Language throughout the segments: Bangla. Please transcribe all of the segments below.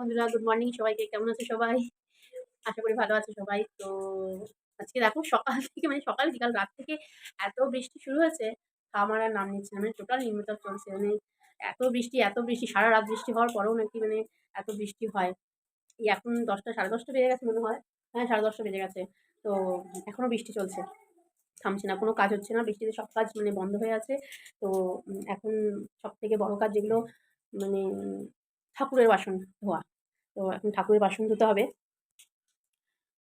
বন্ধুরা গুড মর্নিং সবাইকে। কেমন আছে সবাই? আশা করি ভালো আছে সবাই। তো আজকে দেখো, সকাল থেকে মানে সকাল বিকাল রাত থেকে এত বৃষ্টি শুরু হয়েছে। আমার আর নাম নিচ্ছে না মানে টোটাল নিম্নচাপ চলছে। মানে এত বৃষ্টি এত বৃষ্টি, সারা রাত বৃষ্টি হওয়ার পরেও নাকি মানে এত বৃষ্টি হয়। এই এখন দশটা, সাড়ে দশটা বেজে গেছে মনে হয়। হ্যাঁ সাড়ে দশটা বেজে গেছে। তো এখনও বৃষ্টি চলছে। থামছে না, কোনো কাজ হচ্ছে না। বৃষ্টিতে সব কাজ মানে বন্ধ হয়ে আছে। তো এখন সব থেকে বড় কাজ যেগুলো মানে ঠাকুরের বাসন ধোয়া। তো এখন ঠাকুরের বাসন ধুতে হবে।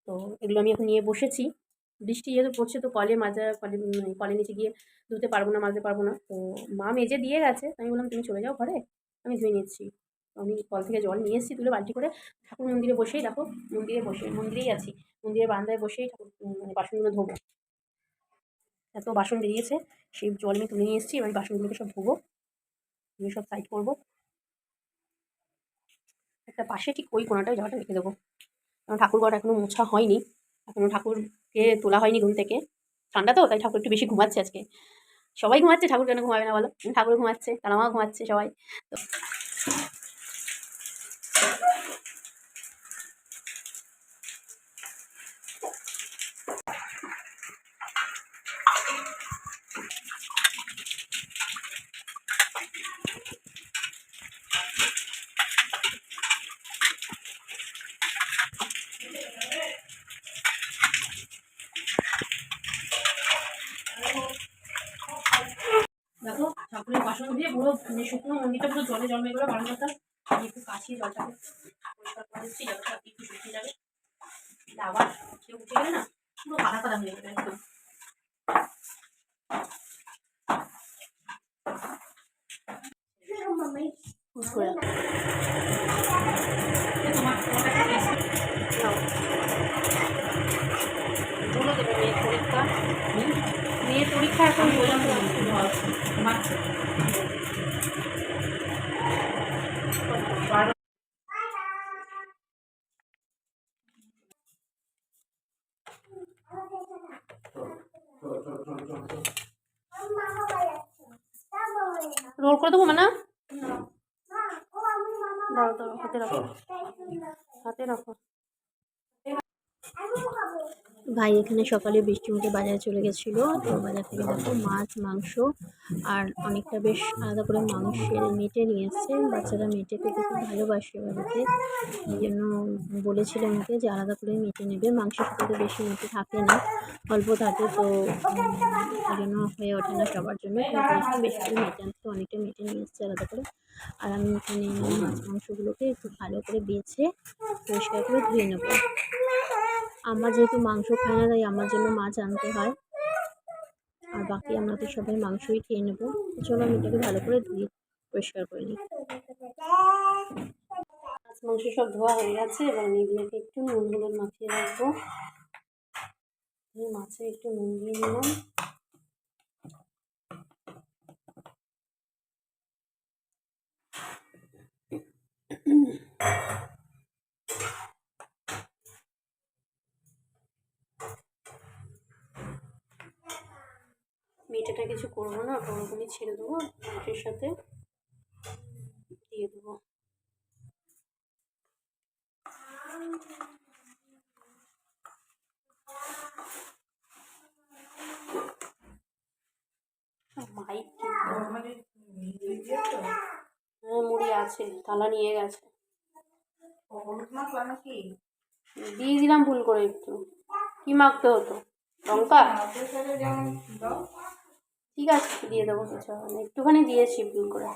তো এগুলো আমি এখন নিয়ে বসেছি। বৃষ্টি যেহেতু পড়ছে, তো কলে মাজা, কলে মানে কলে নিচে গিয়ে ধুতে পারব না, মাজতে পারব না। তো মা মেজে দিয়ে গেছে। আমি বললাম, তুমি চলে যাও ঘরে, আমি ধুয়ে নিচ্ছি। আমি কল থেকে জল নিয়ে এসেছি তুলে বালতি করে ঠাকুর মন্দিরে বসেই দেখো, মন্দিরে বসে, মন্দিরেই আছি। মন্দিরের বারান্দায় বসেই ঠাকুর মানে বাসনগুলো ধোবো। এত বাসন বেরিয়েছে, সেই জল আমি তুলে নিয়ে এসেছি, এবার বাসনগুলোকে সব ধোবো। সব সাইড করব। একটা পাশে ঠিক ওই কোনাটায় জলটা রেখে দেবো। কারণ ঠাকুর ঘর এখনও মোছা হয়নি। এখনও ঠাকুরকে তোলা হয়নি ঘুম থেকে। ঠান্ডা তো, তাই ঠাকুর একটু বেশি ঘুমাচ্ছে আজকে। সবাই ঘুমাচ্ছে, ঠাকুর কেন ঘুমাবে না বলো? ঠাকুর ঘুমাচ্ছে, তারা মা ঘুমাচ্ছে সবাই। তো দেখো ঠাকুরের বাসন দিয়ে পুরো মানে শুকনো মন্দিরটা পুরো জলে জন্মে গেলো বারান্দাটা আমি একটু কাশি জলটাকে পরিষ্কার করে দিচ্ছি জলটা একটু শুকিয়ে যাবে। আবার কেউ উঠে গেলে না, পুরো কাদা কাদা হয়ে যাবে একদম। হুট করে মেয়ের পরীক্ষা এখন পর্যন্ত হয় রোল করে দেবো মানে? দাও দাও হাতে রাখো। হাতে রাখো। ভাই এখানে সকালে বৃষ্টি মধ্যে বাজারে চলে গেছিল, তো বাজার থেকে দেখো মাছ, মাংস আর অনেকটা বেশ আলাদা করে মাংসের মেটে নিয়ে বাচ্চারা মেটে খেতে খুব ভালোবাসে বাড়িতে, এই জন্য বলেছিল আমাকে যে আলাদা করে মেটে নেবে। মাংসের সাথে বেশি মেটে থাকে না, অল্প থাকে তো ওই জন্য হয়ে ওঠে না সবার জন্য। বেশি করে মেটে আনতে অনেকটা মেটে নিয়ে এসছে আলাদা করে। আর আমি এখানে মাছ, মাংসগুলোকে একটু ভালো করে বেছে পরিষ্কার করে ধুয়ে নেব। আমার যেহেতু মাংস খাই না, তাই আমার জন্য মাছ আনতে হয়। আর বাকি আমরা তো সবাই মাংসই খেয়ে নেব। চলো আমি এটাকে ভালো করে ধুয়ে পরিষ্কার করে নিই। মাছ, মাংস সব ধোয়া হয়ে গেছে, এবার এগুলোকে একটু নুন হলুদ মাখিয়ে রাখব। মাছে একটু নুন দিয়ে নিলাম মেটেটা কিছু করব না, ওরকমই ছেড়ে দেবো মাংসের সাথে দিয়ে দেবো। হ্যাঁ মুড়ি আছে, থালা নিয়ে গেছে। দিয়ে দিলাম ভুল করে একটু। কি মাখতে হতো? লঙ্কা? ঠিক আছে দিয়ে দেবো কিছু। হবে না একটুখানি দিয়েছি ভুল করে।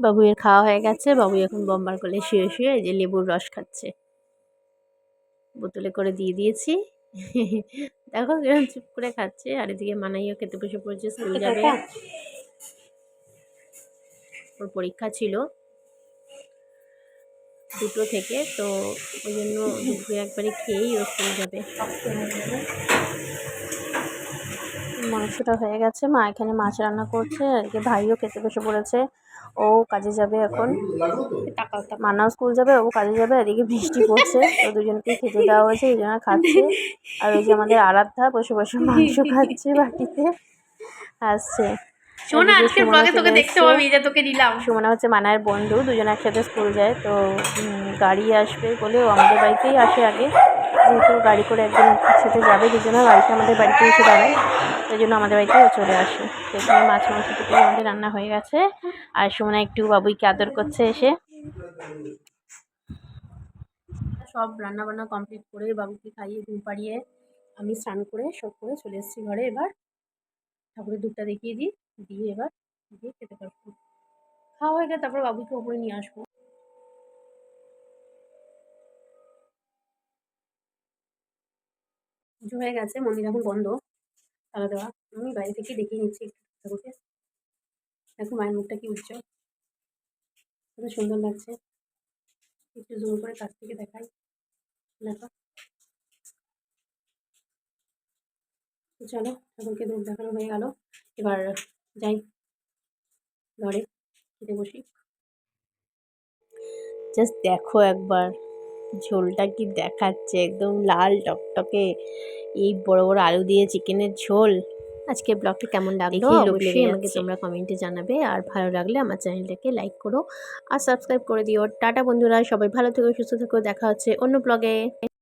বাবুয়ের খাওয়া হয়ে গেছে। বাবু এখন বম্বার করলে শুয়ে শুয়ে এই যে লেবুর রস খাচ্ছে। বোতলে করে দিয়ে দিয়েছি। দেখো কীরকম চুপ করে খাচ্ছে। আর এদিকে মানাইও খেতে বসে পড়েছে স্কুল যাবে। ওর পরীক্ষা ছিল দুটো থেকে তো ওই জন্য দুপুরে একবারে খেয়েই ও স্কুল যাবে। মাংসটা হয়ে গেছে। মা এখানে মাছ রান্না করছে। আর ভাইও খেতে বসে পড়েছে। ও কাজে যাবে এখন। মানাও স্কুল যাবে ও কাজে যাবে এদিকে বৃষ্টি পড়ছে তো দুজনকে খেতে দেওয়া হয়েছে এই জন্য খাচ্ছে। আর ওই যে আমাদের আরাধ্যা বসে বসে মাংস খাচ্ছে বাটিতে আসছে। আজকে ব্লগে তোকে দেখতে পাবি যে তোকে নিলাম সুমনা হচ্ছে মানায়ের বন্ধু দুজন একসাথে স্কুল যায় তো গাড়ি আসবে বলে ও আমাদের বাড়িতেই আসে আগে। যেহেতু গাড়ি করে একদিন একসাথে যাবে, দুজনে বাড়িতে, আমাদের বাড়িতে এসে দাঁড়ায়। সেই জন্য আমাদের বাড়িতে ও চলে আসে। তো এখানে মাছ, মাংস থেকে আমাদের রান্না হয়ে গেছে। আর সুমনা একটু বাবুইকে আদর করছে এসে। সব রান্না বান্না কমপ্লিট করে বাবুকে খাইয়ে, ঘুম পাড়িয়ে আমি স্নান করে, সব করে চলে এসেছি ঘরে এবার। ঠাকুরের দুধটা দেখিয়ে দিই, দিয়ে এবার দিয়ে খেতে পারব খাওয়া হয়ে গেলে তারপর বাবুকে ওপরে নিয়ে আসব। পুজো হয়ে গেছে, মন্দির এখন বন্ধ। তালা দেওয়া। আমি বাইরে থেকে দেখিয়ে নিচ্ছি ঠাকুরকে। দেখো মায়ের মুখটা কি উজ্জ্বল। কত সুন্দর লাগছে। একটু জোর করে কাছ থেকে দেখাই। দেখো। চলো, ঠাকুরকে দুধ দেখানো হয়ে গেল। এবার যাই ঘরে, খেতে বসি। জাস্ট দেখো একবার। ঝোলটা কি দেখাচ্ছে? একদম লাল টকটকে এই বড় বড় আলু দিয়ে চিকেনের ঝোল। আজকে ব্লগটা কেমন লাগল? অবশ্যই আমাকে। তোমরা কমেন্টে জানাবে। আর ভালো লাগলে আমার চ্যানেলটাকে লাইক করো আর সাবস্ক্রাইব করে দিও। টাটা বন্ধুরা সবাই ভালো থেকো সুস্থ থেকো। দেখা হচ্ছে অন্য ব্লগে।